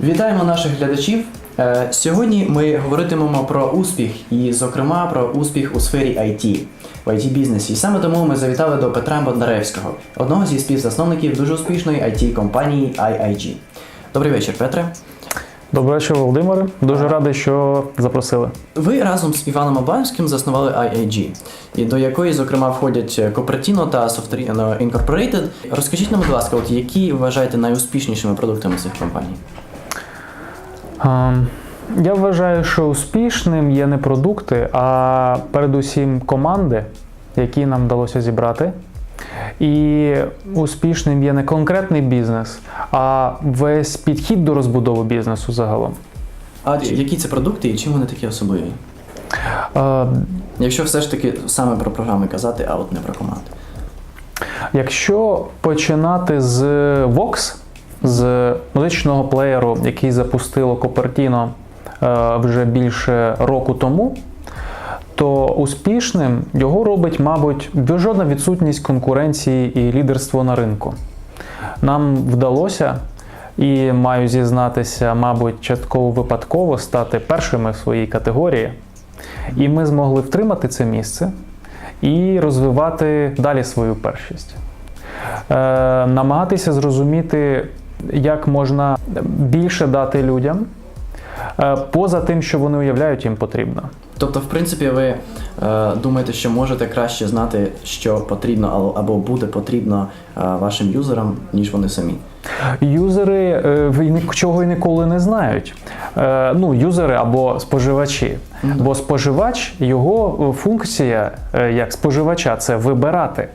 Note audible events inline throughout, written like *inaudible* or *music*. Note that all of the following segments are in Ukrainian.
Вітаємо наших глядачів. Е, Сьогодні ми говоритимемо про успіх, і, зокрема, про успіх у сфері IT, в it бізнесі. І саме тому ми завітали до Петра Бондаревського, одного зі співзасновників дуже успішної it компанії IIG. Добрий вечір, Петре. Добрий вечір, Володимире. Дуже радий, що запросили. Ви разом з Іваном Абаєвським заснували IIG, і до якої, зокрема, входять Cupertino та Softrino Incorporated. Розкажіть нам, будь ласка, от які вважаєте найуспішнішими продуктами цих компаній? Я вважаю, що успішним є не продукти, а передусім команди, які нам вдалося зібрати. І успішним є не конкретний бізнес, а весь підхід до розбудови бізнесу загалом. А які це продукти і чим вони такі особливі? Е, Якщо все ж таки саме про програми казати, а от не про команди. Якщо починати з Vox, з музичного плеєру, який запустило Cupertino е, вже більше року тому, то успішним його робить, мабуть, жодна відсутність конкуренції і лідерство на ринку. Нам вдалося, і маю зізнатися, мабуть, частково випадково стати першими в своїй категорії. І ми змогли втримати це місце і розвивати далі свою першість. Е, намагатися зрозуміти, як можна більше дати людям, поза тим, що вони уявляють їм потрібно. Тобто, в принципі, ви е, думаєте, що можете краще знати, що потрібно або- буде потрібно е, вашим юзерам, ніж вони самі. Юзери е, нічого і ніколи не знають. Е, Ну, юзери або споживачі. Бо споживач, його е, функція е, як споживача це вибирати.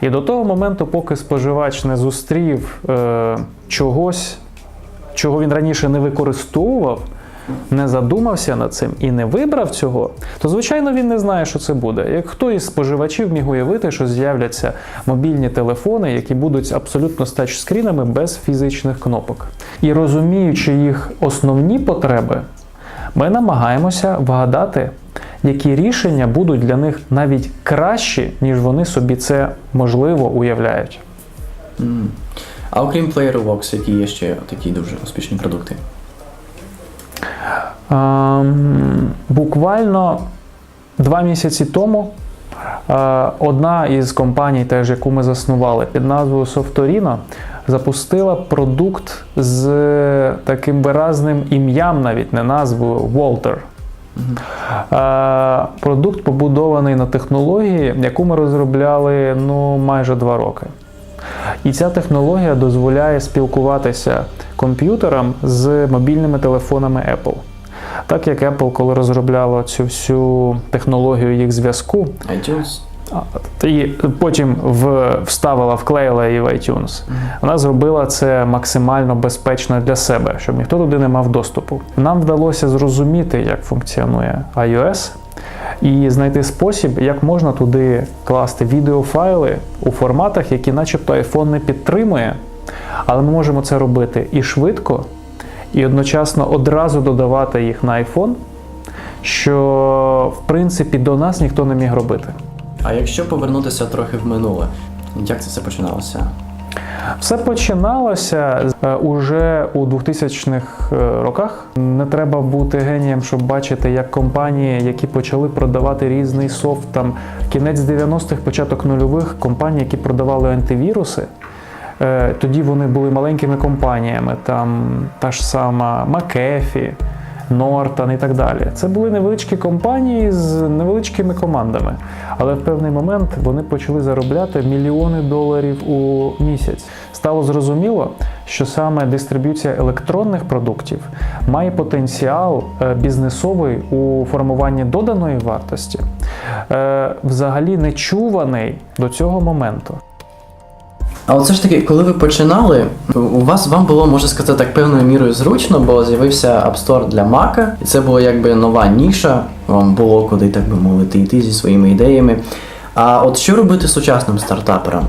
І до того моменту, поки споживач не зустрів е, чогось, чого він раніше не використовував, не задумався над цим і не вибрав цього, то звичайно він не знає, що це буде. Як хто із споживачів міг уявити, що з'являться мобільні телефони, які будуть абсолютно з тачскрінами без фізичних кнопок. І розуміючи їх основні потреби, ми намагаємося вгадати, які рішення будуть для них навіть кращі, ніж вони собі це можливо уявляють. А окрім Player Vox, які є ще такі дуже успішні продукти? Буквально два місяці тому е, одна із компаній, теж яку ми заснували під назвою Softorino, запустила продукт з таким виразним ім'ям, навіть не назвою Walter. Е, Продукт побудований на технології, яку ми розробляли ну, майже два роки. І ця технологія дозволяє спілкуватися комп'ютерам з мобільними телефонами Apple. Так як Apple, коли розробляло цю всю технологію їх зв'язку, iTunes? і потім вставила, вклеїла її в iTunes, вона зробила це максимально безпечно для себе, щоб ніхто туди не мав доступу. Нам вдалося зрозуміти, як функціонує iOS, і знайти спосіб, як можна туди класти відеофайли у форматах, які начебто iPhone не підтримує, але ми можемо це робити і швидко, і одночасно одразу додавати їх на iPhone, що в принципі до нас ніхто не міг робити. А якщо повернутися трохи в минуле, як це все починалося? Все починалося е, уже у 2000-х е, роках. Не треба бути генієм, щоб бачити, як компанії, які почали продавати різний софт, там кінець 90-х, початок нульових, компанії, які продавали антивіруси. Е, Тоді вони були маленькими компаніями, там та ж сама McAfee, Norton і так далі. Це були невеличкі компанії з невеличкими командами. Але в певний момент вони почали заробляти мільйони доларів у місяць. Стало зрозуміло, що саме дистриб'юція електронних продуктів має потенціал е, бізнесовий у формуванні доданої вартості, е, взагалі не чуваний до цього моменту. А все ж таки, коли ви починали, у вас вам було, можна сказати, так певною мірою зручно, бо з'явився App Store для Mac, і це була якби нова ніша, вам було куди, так би мовити, йти зі своїми ідеями. А от що робити сучасним стартаперам?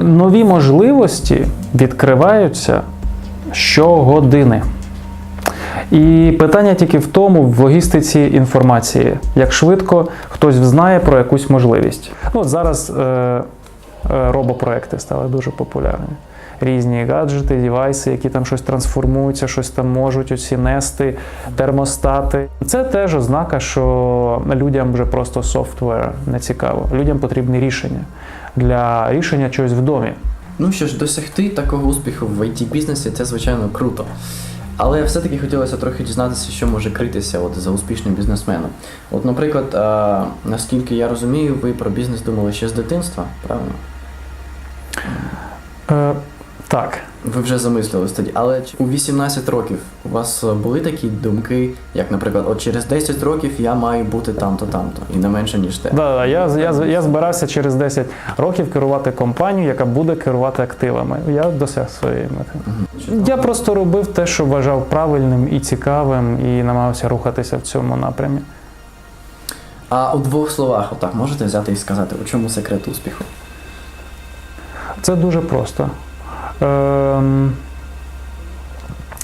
Нові можливості відкриваються щогодини. І питання тільки в тому, в логістиці інформації, як швидко хтось знає про якусь можливість. Ну, зараз е, робопроекти стали дуже популярні. Різні гаджети, девайси, які там щось трансформуються, щось там можуть оці нести, термостати. Це теж ознака, що людям вже просто софтвер не цікаво. Людям потрібні рішення для рішення чогось в домі. Ну що ж, досягти такого успіху в it бізнесі це звичайно круто. Але все-таки хотілося трохи дізнатися, що може критися от за успішним бізнесменом. От, наприклад, а, наскільки я розумію, ви про бізнес думали ще з дитинства, правильно? Е, так, Ви вже замислились тоді. Але у 18 років у вас е, були такі думки, як, наприклад, от через 10 років я маю бути там-то, там-то, і не менше, ніж те. Да, я, я, я збирався через 10 років керувати компанією, яка буде керувати активами. Я досяг своєї мети. Я просто робив те, що вважав правильним і цікавим, і намагався рухатися в цьому напрямі. А у двох словах, отак, можете взяти і сказати, у чому секрет успіху? Це дуже просто. Ем,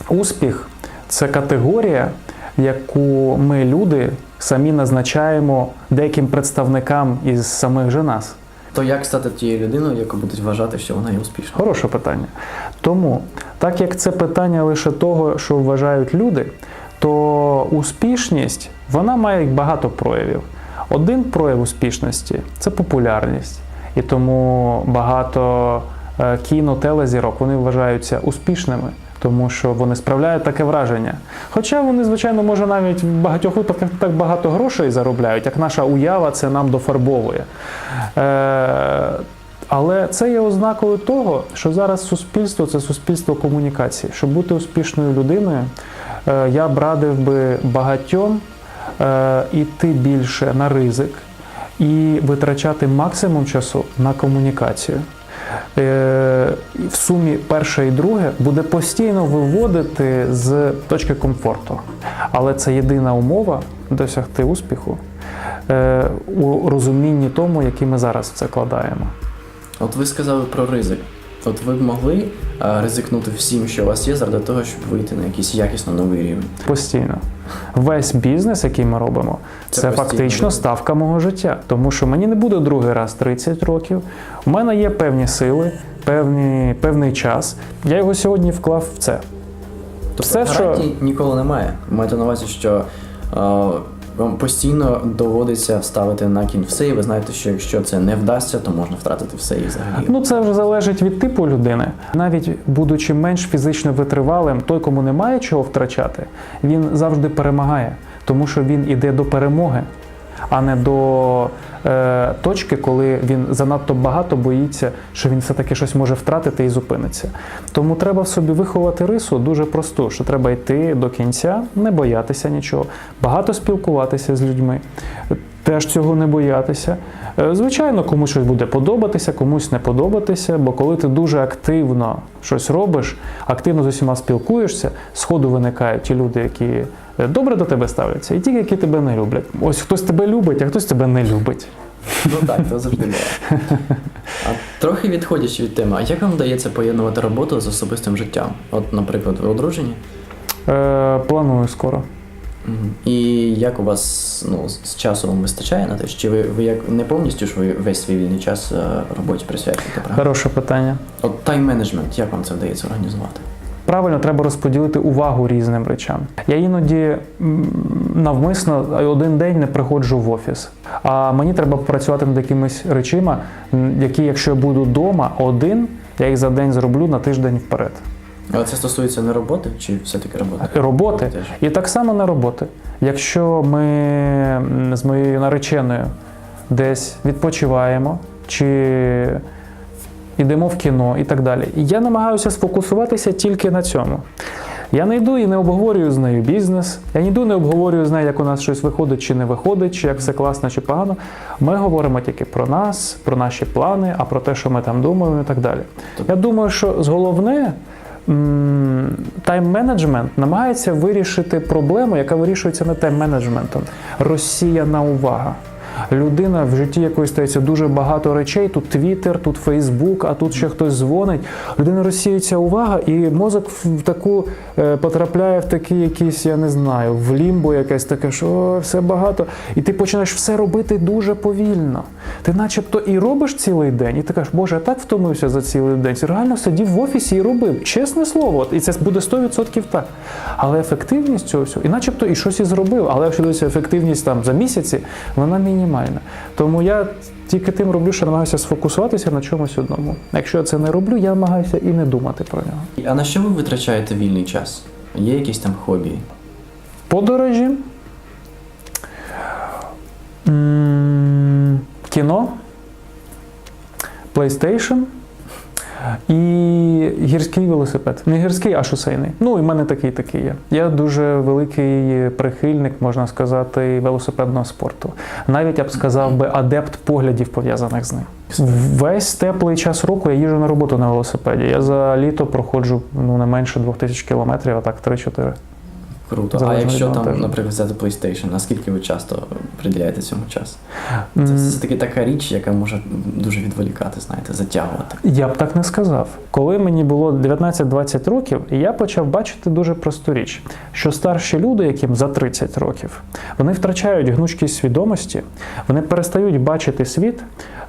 успіх це категорія, яку ми, люди, самі назначаємо деяким представникам із самих же нас. То як стати тією людиною, яку будуть вважати, що вона є успішною? Хороше питання. Тому, так як це питання лише того, що вважають люди, то успішність вона має багато проявів. Один прояв успішності це популярність. І тому багато кіно, телезірок вони вважаються успішними, тому що вони справляють таке враження. Хоча вони, звичайно, може навіть в багатьох випадках так багато грошей заробляють, як наша уява це нам дофарбовує. Е, але це є ознакою того, що зараз суспільство це суспільство комунікації. Щоб бути успішною людиною, е, я б радив би багатьом е, іти більше на ризик і витрачати максимум часу на комунікацію. Е, В сумі перше і друге буде постійно виводити з точки комфорту. Але це єдина умова досягти успіху е, у розумінні тому, який ми зараз в це кладаємо. От ви сказали про ризик. От ви б могли ризикнути всім, що у вас є, заради того, щоб вийти на якийсь якісно новий рівень. Постійно. Весь бізнес, який ми робимо, Це це, фактично ставка мого життя. Тому що мені не буде другий раз 30 років. У мене є певні сили, певні, певний час. Я його сьогодні вклав в це. Тобто Все, що- ніколи немає. Маєте на увазі, що вам постійно доводиться ставити на кінь все, і ви знаєте, що якщо це не вдасться, то можна втратити все і взагалі. Ну, це вже залежить від типу людини. Навіть будучи менш фізично витривалим, той, кому немає чого втрачати, він завжди перемагає, тому що він іде до перемоги, а не до е, точки, коли він занадто багато боїться, що він все-таки щось може втратити і зупиниться. Тому треба в собі виховати рису дуже просту, що треба йти до кінця, не боятися нічого, багато спілкуватися з людьми. Теж цього не боятися. Е, Звичайно, комусь щось буде подобатися, комусь не подобатися, бо коли ти дуже активно щось робиш, активно з усіма спілкуєшся, сходу виникають ті люди, які добре до тебе ставляться, і ті, які тебе не люблять. Ось хтось тебе любить, а хтось тебе не любить. Ну так, це завжди буває. *laughs* А трохи відходячи від теми, а як вам вдається поєднувати роботу з особистим життям? От, наприклад, ви одружені? Е, планую скоро. І як у вас ну, з з часу вам вистачає на те? Чи ви, ви як не повністю ж ви весь свій вільний час е, роботі присвячуєте? Правда? Хороше питання. От тайм-менеджмент, як вам це вдається організувати? Правильно, треба розподілити увагу різним речам. Я іноді навмисно один день не приходжу в офіс. А мені треба працювати над якимись речима, які, якщо я буду вдома один, я їх за день зроблю на тиждень вперед. Але це стосується не роботи, чи все-таки роботи? Роботи і так само на роботи. Якщо ми з моєю нареченою десь відпочиваємо чи йдемо в кіно і так далі. Я намагаюся сфокусуватися тільки на цьому. Я не йду і не обговорюю з нею бізнес. Я не йду, не обговорюю з нею, як у нас щось виходить чи не виходить, чи як все класно чи погано. Ми говоримо тільки про нас, про наші плани, а про те, що ми там думаємо, і так далі. Я думаю, що з головне тайм-менеджмент намагається вирішити проблему, яка вирішується не тайм-менеджментом. Розсіяна увага. Людина в житті якоїсь стається дуже багато речей. Тут Твіттер, тут Фейсбук, а тут ще хтось дзвонить. Людина розсіюється увага, і мозок в таку е, потрапляє в такий якийсь, я не знаю, в лімбо якесь таке, що «О, все багато. І ти починаєш все робити дуже повільно. Ти начебто і робиш цілий день, і ти кажеш, Боже, я так втомився за цілий день. Ти реально сидів в офісі і робив. Чесне слово, і це буде 100% так. Але ефективність цього всього, і начебто і щось і зробив, але якщо дивитися ефективність там за місяці, вона мінімальна. Тому я тільки тим роблю, що намагаюся сфокусуватися на чомусь одному. Якщо я це не роблю, я намагаюся і не думати про нього. А на що ви витрачаєте вільний час? Є якісь там хобі? Подорожі, кіно, PlayStation і гірський велосипед. Не гірський, а шосейний. Ну, і в мене такий такий є. Я дуже великий прихильник, можна сказати, велосипедного спорту. Навіть я б сказав би адепт поглядів пов'язаних з ним. Весь теплий час року я їжджу на роботу на велосипеді. Я за літо проходжу ну, не менше 2000 кілометрів, а так 3-4. Круто. Залежно а якщо там, навантаження. наприклад, взяти PlayStation, наскільки ви часто приділяєте цьому час? Це все таки така річ, яка може дуже відволікати, знаєте, затягувати. Я б так не сказав. Коли мені було 19-20 років, я почав бачити дуже просту річ, що старші люди, яким за 30 років, вони втрачають гнучкість свідомості, вони перестають бачити світ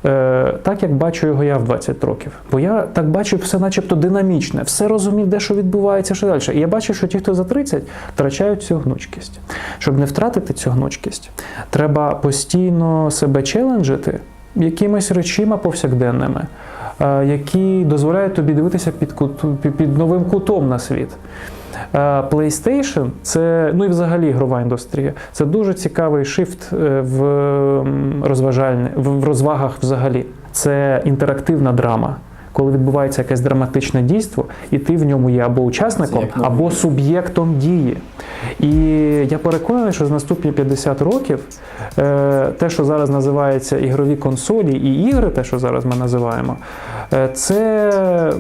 е, так, як бачу його я в 20 років. Бо я так бачив все, начебто, динамічне, все розумів, де що відбувається, що далі. І я бачив, що ті, хто за 30, втрачають цю гнучкість. Щоб не втратити цю гнучкість, треба постійно себе челенджити якимись речима повсякденними, е, які дозволяють тобі дивитися під, кут- під, новим кутом на світ. Е, PlayStation це, ну і взагалі ігрова індустрія. Це дуже цікавий шифт е, в розважальне, в розвагах взагалі. Це інтерактивна драма. Коли відбувається якесь драматичне дійство, і ти в ньому є або учасником, або суб'єктом дії. І я переконаний, що з наступні 50 років е, те, що зараз називається ігрові консолі і ігри, те, що зараз ми називаємо, е, це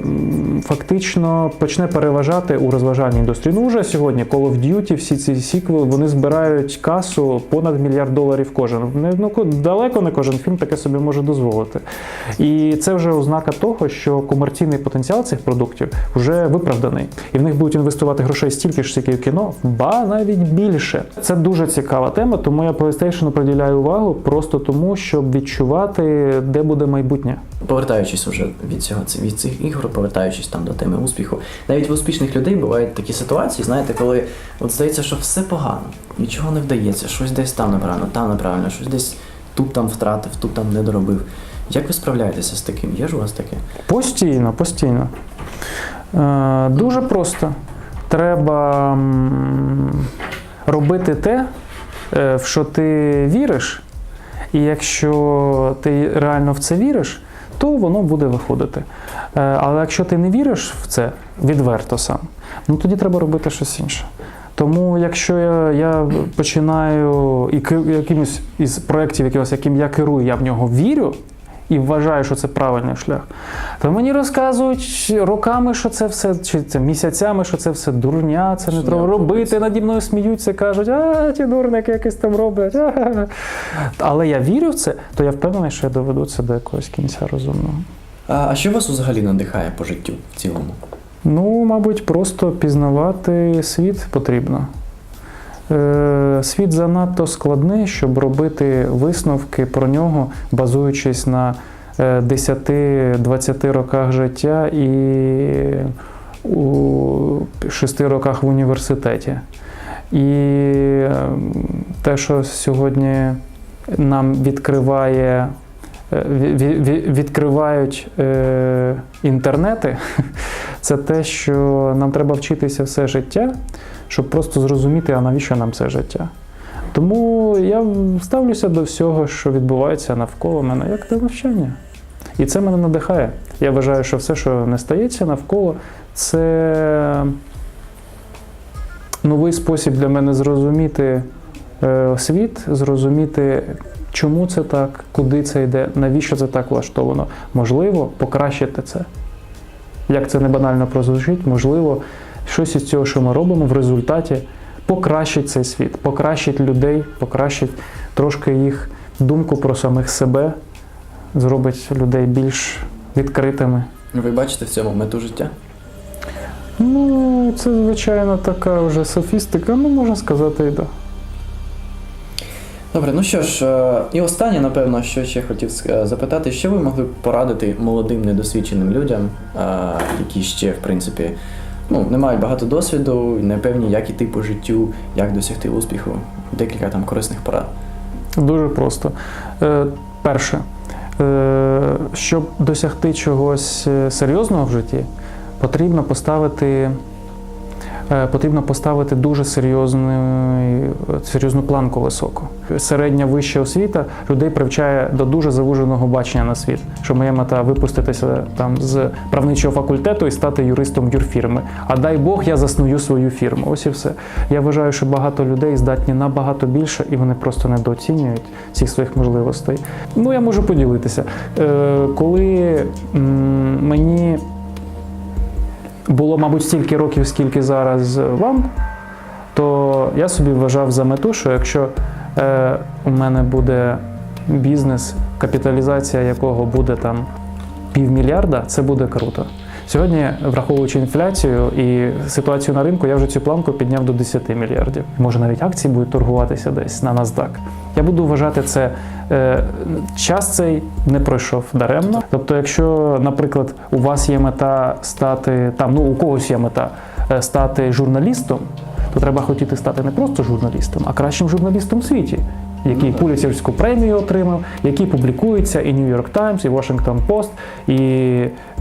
фактично почне переважати у розважальній індустрії. Ну вже сьогодні Call of Duty, всі ці сіквели, вони збирають касу понад мільярд доларів кожен. Ну, далеко не кожен фільм таке собі може дозволити. І це вже ознака того, що комерційний потенціал цих продуктів вже виправданий. І в них будуть інвестувати грошей стільки ж, скільки в кіно, ба навіть більше. Це дуже цікава тема, тому я PlayStation приділяю увагу просто тому, щоб відчувати, де буде майбутнє. Повертаючись уже від цього від цих ігор, повертаючись там до теми успіху, навіть в успішних людей бувають такі ситуації, знаєте, коли от здається, що все погано, нічого не вдається, щось десь там неправильно, там неправильно, щось десь тут там втратив, тут там не доробив. Як ви справляєтеся з таким? Є ж у вас таке? Постійно, постійно. Е, дуже просто. Треба робити те, е, в що ти віриш, і якщо ти реально в це віриш, то воно буде виходити. Е, але якщо ти не віриш в це відверто сам, ну тоді треба робити щось інше. Тому якщо я, я починаю і якимось із проєктів, яким я керую, я в нього вірю і вважаю, що це правильний шлях, то мені розказують роками, що це все, чи це місяцями, що це все дурня, це не треба робити. Наді мною сміються, кажуть, а ті дурники якось там роблять. а-га-га». Але я вірю в це, то я впевнений, що я доведу це до якогось кінця розумного. А, а що вас взагалі надихає по життю в цілому? Ну, мабуть, просто пізнавати світ потрібно. Е, Світ занадто складний, щоб робити висновки про нього, базуючись на е, 10-20 роках життя і у 6 роках в університеті. І е, те, що сьогодні нам відкриває, е, ві- ві- ві- відкривають е, інтернети, *laughs* це те, що нам треба вчитися все життя, щоб просто зрозуміти, а навіщо нам це життя. Тому я ставлюся до всього, що відбувається навколо мене, як до навчання. І це мене надихає. Я вважаю, що все, що не стається навколо, це новий спосіб для мене зрозуміти е, світ, зрозуміти, чому це так, куди це йде, навіщо це так влаштовано. Можливо, покращити це. Як це не банально прозвучить, можливо, щось із цього, що ми робимо, в результаті покращить цей світ, покращить людей, покращить трошки їх думку про самих себе, зробить людей більш відкритими. Ви бачите в цьому мету життя? Ну, це, звичайно, така вже софістика, ну можна сказати, і да. Добре, ну що ж, е, і останнє, напевно, що ще хотів е, запитати, що ви могли б порадити молодим недосвідченим людям, е, які ще, в принципі, ну, не мають багато досвіду, не певні, як іти по життю, як досягти успіху. Декілька там корисних порад. Дуже просто. Перше, щоб досягти чогось серйозного в житті, потрібно поставити. Е, Потрібно поставити дуже серйозну, серйозну планку високу. Середня вища освіта людей привчає до дуже завуженого бачення на світ. Що моя мета випуститися там з правничого факультету і стати юристом юрфірми. А дай Бог, я засную свою фірму. Ось і все. Я вважаю, що багато людей здатні набагато більше, і вони просто недооцінюють всіх своїх можливостей. Ну, я можу поділитися. Е, коли мені було, мабуть, стільки років, скільки зараз вам, то я собі вважав за мету, що якщо е, у мене буде бізнес, капіталізація якого буде там півмільярда, це буде круто. Сьогодні, враховуючи інфляцію і ситуацію на ринку, я вже цю планку підняв до 10 мільярдів. Може, навіть акції будуть торгуватися десь на NASDAQ. Я буду вважати це е, час цей не пройшов даремно. Тобто, якщо, наприклад, у вас є мета стати там, ну у когось є мета е, стати журналістом, то треба хотіти стати не просто журналістом, а кращим журналістом у світі. Який Пуліцерську премію отримав, який публікується і New York Times, і Washington Post, і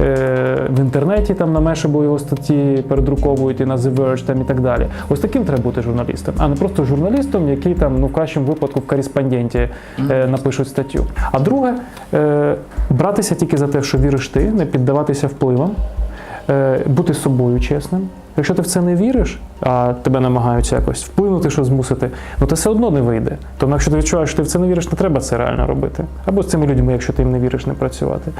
е, в інтернеті там на Мешебу його статті передруковують і на The Verge там і так далі. Ось таким треба бути журналістом, а не просто журналістом, який там ну в кращому випадку в кореспонденті е, напишуть статтю. А друге, е, братися тільки за те, що віриш ти, не піддаватися впливам, е, бути собою чесним. Якщо ти в це не віриш, а тебе намагаються якось вплинути, що змусити, ну то все одно не вийде. Тому якщо ти відчуваєш, що ти в це не віриш, не треба це реально робити. Або з цими людьми, якщо ти їм не віриш, не працювати.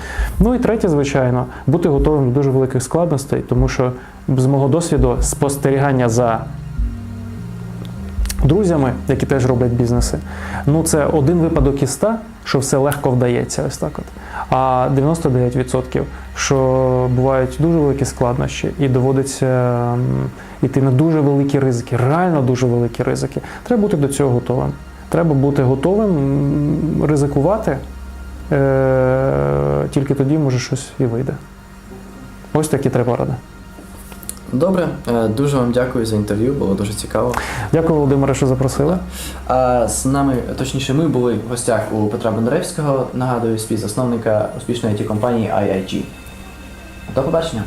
Ну і третє, звичайно, бути готовим до дуже великих складностей, тому що з мого досвіду спостерігання за друзями, які теж роблять бізнеси, ну це один випадок із ста, що все легко вдається, ось так от. А 99%, що бувають дуже великі складнощі, і доводиться йти на дуже великі ризики, реально дуже великі ризики. Треба бути до цього готовим. Треба бути готовим ризикувати, е- тільки тоді може щось і вийде. Ось такі три поради. Добре, е, дуже вам дякую за інтерв'ю, було дуже цікаво. Дякую, Володимире, що запросили. А з нами, точніше, ми були в гостях у Петра Бондаревського, нагадую, співзасновника успішної it компанії IIG. До побачення!